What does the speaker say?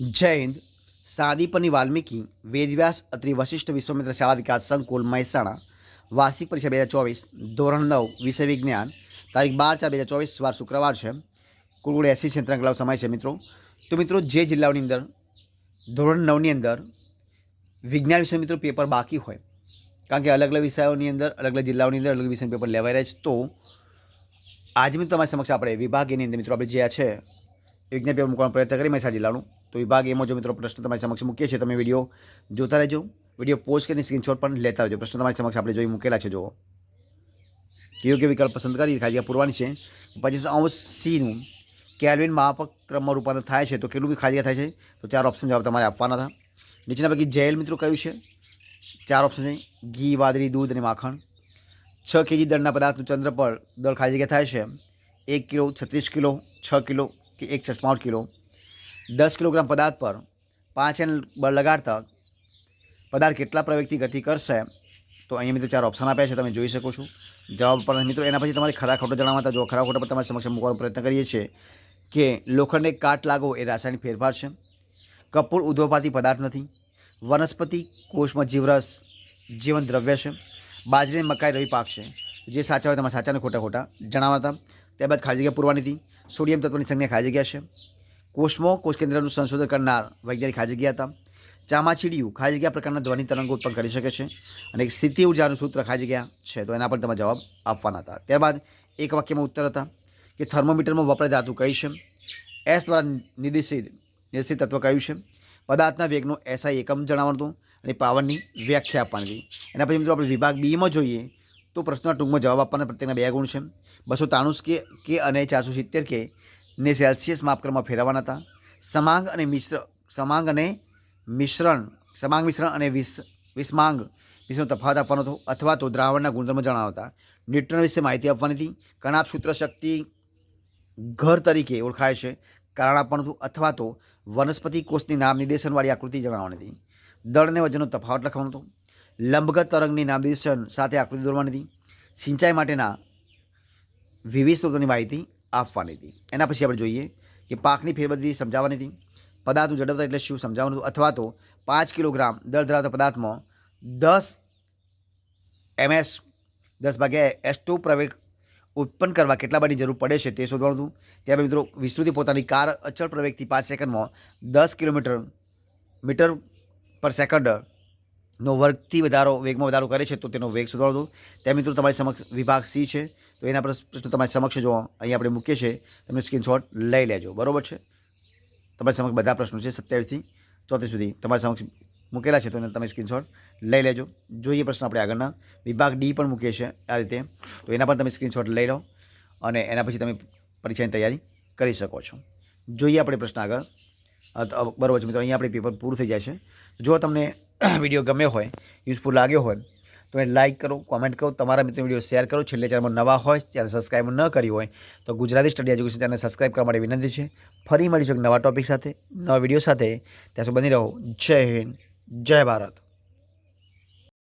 જય હિન્દ સાદીપની વાલ્મીકી, વેદવ્યાસ અત્રિ વશિષ્ઠ વિશ્વમિત્ર શાળા વિકાસ સંકુલ, મહેસાણા, વાર્ષિક પરીક્ષા બે હજાર ચોવીસ, ધોરણ નવ, વિષય વિજ્ઞાન, તારીખ બાર ચાર બે હજાર ચોવીસ, વાર શુક્રવાર છે. કુલ એસી ક્ષેત્રાંક લાવ સમય છે મિત્રો. તો મિત્રો જે જિલ્લાઓની અંદર, ધોરણ નવની અંદર વિજ્ઞાન વિષય મિત્રો પેપર બાકી હોય, કારણ કે અલગ અલગ વિષયોની અંદર, અલગ અલગ જિલ્લાઓની અંદર અલગ વિષય પેપર લેવાય રહ્યા છે તો, આજે મિત્રો તમારી સમક્ષ આપણે વિભાગ એની અંદર મિત્રો આપણે જે છે પેપર મૂકવાનો પ્રયત્ન કરી મહેસાણા જિલ્લાનું તો વિભાગ એમાં જો મિત્રો પ્રશ્ન તમારી સમક્ષ મૂકીએ છીએ, તમે વીડિયો જોતા રહેજો. વીડિયો પોસ્ટ કરીને સ્ક્રીનશોટ પણ લેતા રહેજો. પ્રશ્ન તમારી સમક્ષ આપણે જોઈ મૂકેલા છે, જુઓ. યોગ્ય વિકલ્પ પસંદ કરી, ખાલી જગ્યા પૂરવાની છે. પચીસ અંશ સીનું કેલ્વિન માપક ક્રમમાં રૂપાંતર થાય છે, તો કેટલું ખાલી થાય છે? તો ચાર ઓપ્શન જવાબ તમારે આપવાના હતા. નીચેના પૈકી જેલ મિત્રો કયું છે? ચાર ઓપ્શન છે. ઘી, વાદળી, દૂધ અને માખણ. છ કેજી દળના પદાર્થનું ચંદ્ર પર દળ ખાલી જગ્યા થાય છે. એક કિલો, છત્રીસ કિલો, છ કિલો કે એક છસમાઉઠ કિલો. દસ કિલોગ્રામ પદાર્થ પર પાંચ એન બળ લગાડતા પદાર્થ કેટલા પ્રવેગથી ગતિ કરશે, તો અહીંયા મિત્રો ચાર ઓપ્શન આપ્યા છે, તમે જોઈ શકો છો. જવાબ પર મિત્રો, એના પછી તમારે ખરા ખોટો જણાવતા જો ખરા ખોટા પર તમારી સમક્ષ મૂકવાનો પ્રયત્ન કરીએ છીએ કે લોખંડને કાટ લાગો એ રાસાયણિક ફેરફાર છે. કપૂર ઉદ્ભવપાતી પદાર્થ નથી. વનસ્પતિ કોષમાં જીવરસ, જીવન દ્રવ્ય છે. બાજરી મકાઈ રવિ પાક છે. જે સાચા હોય તમારે સાચા અને ખોટા ખોટા જણાવતા ત્યારબાદ ખાલી જગ્યા પૂરવાની હતી. સોડિયમ તત્વની સંજ્ઞા ખાલી જગ્યા છે. કોષમાં કોષ કેન્દ્રનું સંશોધન કરનાર વૈજ્ઞાનિક ખાલી જગ્યા હતા. ચામાચીડિયું ખાલી જગ્યા પ્રકારના ધ્વનિ તરંગો ઉત્પન્ન કરી શકે છે અને એક સ્થિતિ ઉર્જાનું સૂત્ર ખાલી જગ્યા છે. તો એના પર તમે જવાબ આપવાના હતા. ત્યારબાદ એક વાક્યમાં ઉત્તર હતા કે થર્મોમીટરમાં વપરાય ધાતુ કઈ છે? એસ દ્વારા નિર્દેશિત નિર્દેશિત તત્વ કયું છે? પદાર્થના વેગનું એસઆઈ એકમ જણાવવાનું હતું અને પાવરની વ્યાખ્યા આપવાની હતી. એના પછી મિત્રો આપણે વિભાગ બીમાં જોઈએ તો પ્રશ્નના ટૂંકમાં જવાબ આપવાના પ્રત્યેકના બે ગુણ છે. બસો ત્રાણું કે કે અને ચારસો સિત્તેર કે ને સેલ્સિયસ માપક્રમમાં ફેરવવાના હતા. સમાંગ અને મિશ્ર, સમાંગ અને મિશ્રણ, સમાંગ, મિશ્રણ અને વિસ, વિસ્માંગ વિશેનો તફાવત આપવાનો હતો અથવા તો દ્રાવણના ગુણધર્મ જણાવતા. ન્યુટ્રન વિશે માહિતી આપવાની હતી. કણાપ સૂત્ર શક્તિ ઘર તરીકે ઓળખાય છે. કારણ આપવાનું હતું અથવા તો વનસ્પતિ કોષની નામ નિર્દેશનવાળી આકૃતિ જણાવવાની હતી. દળ અને વજનનો તફાવત લખવાનો હતો. લંબગત તરંગની નામ નિર્દેશન સાથે આકૃતિ દોરવાની હતી. સિંચાઈ માટેના વિવિધ સ્ત્રોતોની માહિતી આપવાની હતી. એના પછી આપણે જોઈએ કે પાકની ફેરબદલી સમજાવવાની હતી. પદાર્થનું જડપતા એટલે શું સમજાવવાનું હતું? અથવા તો પાંચ કિલોગ્રામ દળ ધરાવતા પદાર્થમાં દસ એમએસ, દસ ભાગ્યા એસ ટુ પ્રવેગ ઉત્પન્ન કરવા કેટલા બારની જરૂર પડે છે તે શોધવાનું હતું. ત્યાં મિત્રો વિસ્તૃતિ પોતાની કાર અચળ પ્રવેગથી પાંચ સેકન્ડમાં દસ કિલોમીટર, મીટર પર સેકન્ડનો વર્ગથી વધારો વેગમાં વધારો કરે છે, તો તેનો વેગ સુધારો ત્યાં મિત્રો, તમારી સમક્ષ વિભાગ સી છે, તો એના પર પ્રશ્નો તમારી સમક્ષ જો અહીંયા આપણે મૂકીએ છીએ તમે સ્ક્રીનશોટ લઈ લેજો. બરાબર છે? તમારી સમક્ષ બધા પ્રશ્નો છે, સત્યાવીસથી ચોત્રીસ સુધી તમારી સમક્ષ મૂકેલા છે, તો એને તમે સ્ક્રીનશોટ લઈ લેજો. જોઈએ પ્રશ્ન આપણે આગળના. વિભાગ ડી પણ મૂકીએ છીએ આ રીતે, તો એના પણ તમે સ્ક્રીનશોટ લઈ લો અને એના પછી તમે પરીક્ષાની તૈયારી કરી શકો છો. જોઈએ આપણે પ્રશ્ન આગળ. બરાબર છે મિત્રો, અહીંયા આપણે પેપર પૂરું થઈ જાય છે. જો તમને વીડિયો ગમ્યો હોય યુઝફુલ લાગ્યો હોય, તો એને લાઇક કરો કોમેન્ટ કરો, તમારા મિત્રો વીડિયો શેર કરો. છેલ્લે ચેનલમાં નવા હોય, ત્યારે સબસ્ક્રાઈબ ન કરી હોય, તો ગુજરાતી સ્ટડી એજ્યુકેશન ચેનલને સબસ્ક્રાઈબ કરવા માટે વિનંતી છે. ફરી મળીશું નવા ટોપિક સાથે, નવા વીડિયો સાથે. ત્યાં સુધી બની રહો. જય હિન્દ, જય ભારત.